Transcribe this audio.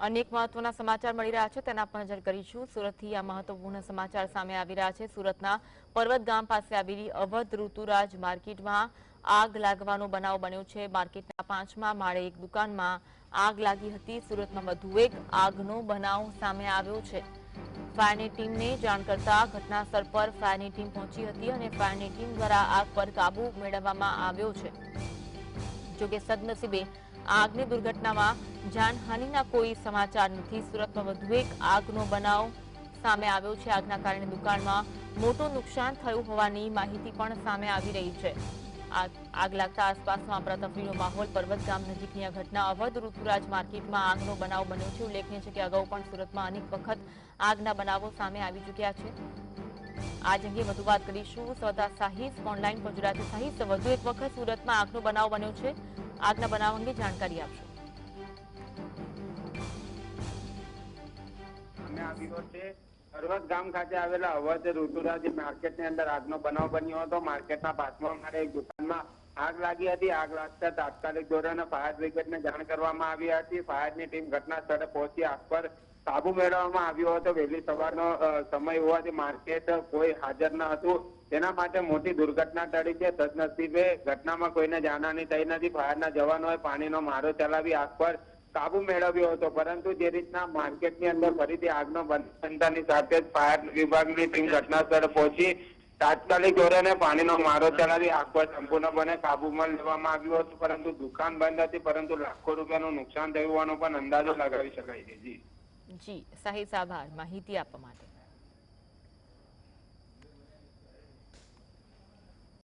અનેક મહત્વના સમાચાર મળી રહ્યા છે. તેના પર નજર કરીશું. સુરતથી આ મહત્વપૂર્ણ સમાચાર સામે આવી રહ્યા છે. સુરતના પર્વત ગામ પાસે આવેલી અવધ ઋતુરાજ માર્કેટમાં આગ લાગવાનો બનાવ બન્યો છે. માર્કેટના પાંચમા માળે એક દુકાનમાં આગ લાગી હતી. સુરતમાં વધુ એક આગનો બનાવ સામે આવ્યો છે. ફાયરની ટીમને જાણ કરતા ઘટના સ્થળ પર ફાયરની ટીમ પહોંચી હતી અને ફાયરની ટીમ દ્વારા આગ પર કાબુ મેળવવામાં આવ્યો છે. જોકે સદનસીબે આગની દુર્ઘટનામાં જાનહાનિના કોઈ સમાચાર નથી. સુરતમાં વધુ એક આગનો બનાવ સામે આવ્યો છે. આગના કારણે દુકાનમાં મોટું નુકસાન થયું હોવાની માહિતી પણ સામે આવી રહી છે. આગ લાગતા આસપાસમાં અફરાતફરીનો માહોલ, પર્વત ગામ નજીકની આ ઘટના અવધ ઋતુરાજ માર્કેટમાં આગનો બનાવ બન્યો છે. ઉલ્લેખનીય છે કે અગાઉ પણ સુરતમાં અનેક વખત આગના બનાવો સામે આવી ચૂક્યા છે. આજ અંગે વધુ વાત કરીશું. સૌદા સાહિસ ઓનલાઈન પર જોડાયા છે સાહિસ વધુ એક વખત સુરતમાં આગનો બનાવ બન્યો છે. આગના બનાવ અંગે જાણકારી આપશો. અમે ગામ ખાતે આવેલા અવધ ઋતુરાજ માર્કેટની અંદર આગનો બનાવ બન્યો હતો. માર્કેટના પાંચમા માળે એક દુકાનમાં આગ લાગી હતી. આગ લાગતા તાત્કાલિક ધોરણે ફાયર બ્રિગેડને જાણ કરવામાં આવી હતી. ફાયરની ટીમ ઘટના સ્થળે પહોંચી આગ પર કાબુ મેળવવામાં આવ્યો હતો. વહેલી સવારનો સમય હોવાથી માર્કેટ કોઈ હાજર ન હતું. તેના માટે મોટી દુર્ઘટના ટળી છે. સદનસીબે ઘટનામાં કોઈને જાનહાની થઈ નથી. ફાયરના જવાનોએ પાણીનો મારો ચલાવી આગ પર કાબુ મેળવ્યો હતો. પરંતુ જે રીતના માર્કેટની અંદર ફરીથી આગનો બંધની સાથે જ ફાયર વિભાગની ટીમ ઘટના પહોંચી, તાત્કાલિક ધોરણે પાણીનો મારો ચલાવી આગ પર સંપૂર્ણપણે કાબુમાં લેવામાં આવ્યું હતું. પરંતુ દુકાન બંધ હતી. પરંતુ લાખો રૂપિયાનું નુકસાન થયું હોવાનો પણ અંદાજો લગાવી શકાય છે. જી. જી સાહિદ સાભાર માહિતી આપવા માટે.